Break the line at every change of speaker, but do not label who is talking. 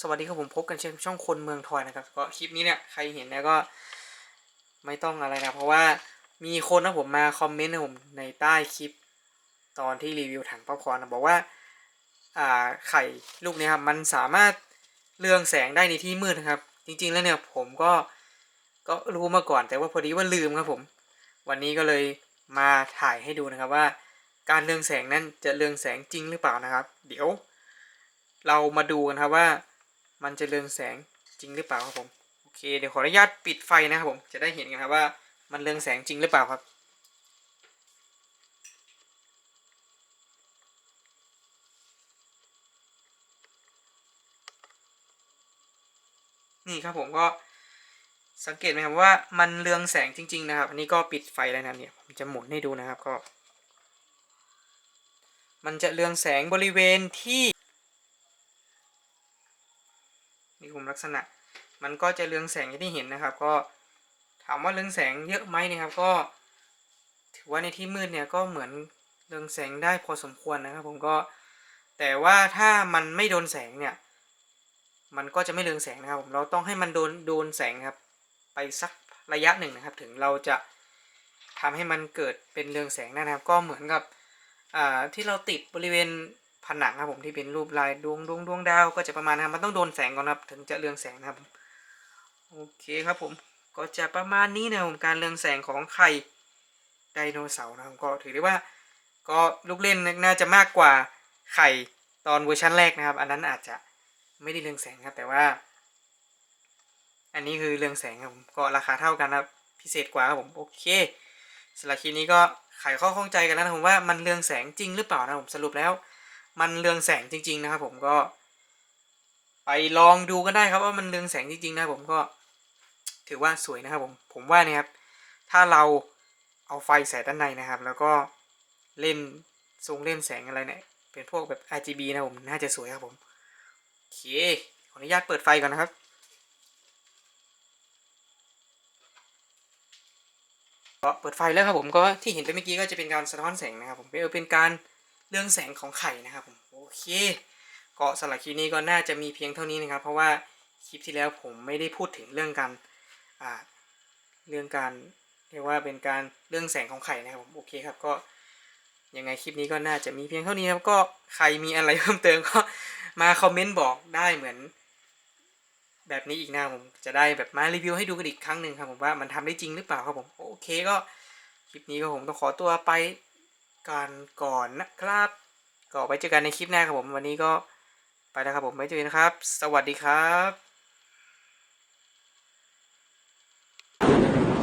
สวัสดีครับผมพบกันเช่นช่องคนเมืองทอยนะครับก็คลิปนี้เนี่ยใครเห็นเนี่ยก็ไม่ต้องอะไรนะเพราะว่ามีคนนะผมมาคอมเมนต์นะผมในใต้คลิปตอนที่รีวิวถังป๊อปคอร์นนะบอกว่าอ่าไข่ลูกนี้ครับมันสามารถเรืองแสงได้ในที่มืดนะครับ จริง ๆ แล้วเนี่ยผมก็ก็รู้มาก่อนแต่ว่าพอดีว่าลืมครับผม วันนี้ก็เลยมาถ่ายให้ดูนะครับว่า การเรืองแสงนั้นจะเรืองแสงจริงหรือเปล่านะครับ เดี๋ยวเรามาดูกันครับว่า มันจะเรืองแสงจริงหรือเปล่าครับผมโอเคเดี๋ยวขออนุญาตปิดไฟนะครับผมจะได้เห็นกันครับว่ามันเรืองแสงจริงหรือเปล่าครับ นี่ครับผมก็สังเกตไหมครับว่ามันเรืองแสงจริง ๆ นะครับ อันนี้ก็ปิดไฟแล้วนะเนี่ยผมจะหมุนให้ดูนะครับก็ มันจะเรืองแสงบริเวณที่ นี่ผมลักษณะ มันก็จะเรืองแสงอย่างที่เห็นนะครับ ก็ถามว่าเรืองแสงเยอะไหมนะครับ ก็ ถือว่าในที่มืดเนี่ยก็เหมือนเรืองแสงได้พอสมควรนะครับ ผมก็แต่ว่าถ้ามันไม่โดนแสงเนี่ย มันก็จะไม่เรืองแสงนะครับผมเราต้องให้มันโดนโดนแสงครับ ไปสักระยะหนึ่งนะครับ ถึงเราจะทำให้มันเกิดเป็นเรืองแสงนะครับ ก็เหมือนกับที่เราติดบริเวณ ผนังครับผมที่เป็นรูปลายดวงดวงดวงดาวก็จะประมาณนะครับมันต้องโดนแสงก่อนครับ ถึงจะเรืองแสงนะครับโอเคครับผมก็จะประมาณนี้นะครับผมการเรืองแสงของไข่ไดโนเสาร์นะครับก็ถือได้ว่า ก็ลูกเล่นน่าจะมากกว่าไข่ตอนเวอร์ชันแรกนะครับ อันนั้นอาจจะไม่ได้เรืองแสงครับแต่ว่า อันนี้คือเรืองแสงครับผมก็ราคาเท่ากันครับพิเศษกว่าครับผมโอเคสำหรับคลิปนี้ก็ไขข้อข้องใจกันแล้วนะผมว่ามันเรืองแสงจริงหรือเปล่านะผมสรุปแล้ว มันเรืองแสงจริง ๆ นะครับ ผมก็ ไปลองดูกันได้ครับว่ามันเรืองแสงจริง ๆ นะผมก็ ถือว่าสวยนะครับผมผมว่าเนี่ยครับ ถ้าเราเอาไฟใส่ด้านในนะครับ แล้วก็เล่นทรงเล่นแสงอะไรเนี่ยเป็นพวกแบบ RGB นะผมน่าจะสวยครับผมโอเคขออนุญาตเปิดไฟก่อนนะครับเปิดไฟแล้วครับผมก็ที่เห็นไปเมื่อกี้ก็จะเป็นการสะท้อนแสงนะครับผมเป็นเป็นการ เรื่องแสงของไข่นะครับผมโอเคก็สำหรับคลิปนี้ก็น่าจะมีเพียงเท่านี้นะครับ เพราะว่าคลิปที่แล้วผมไม่ได้พูดถึงเรื่องการอ่าเรื่องการเรียกว่าเป็นการเรื่องแสงของไข่นะครับผมโอเคครับก็ยังไงคลิปนี้ก็น่าจะมีเพียงเท่านี้ครับก็ใครมีอะไรเพิ่มเติมก็มาคอมเมนต์บอกได้เหมือน แบบนี้อีกนะผมจะได้แบบมารีวิวให้ดูกันอีกครั้งหนึ่งครับผมว่ามันทำได้จริงหรือเปล่าครับผมโอเคก็คลิปนี้ก็ผมต้องขอตัวไป กันก่อนนะครับ ก็ไว้เจอกันในคลิปหน้าครับผมวันนี้ก็ไปแล้วครับผมไว้เจอกันครับ สวัสดีครับ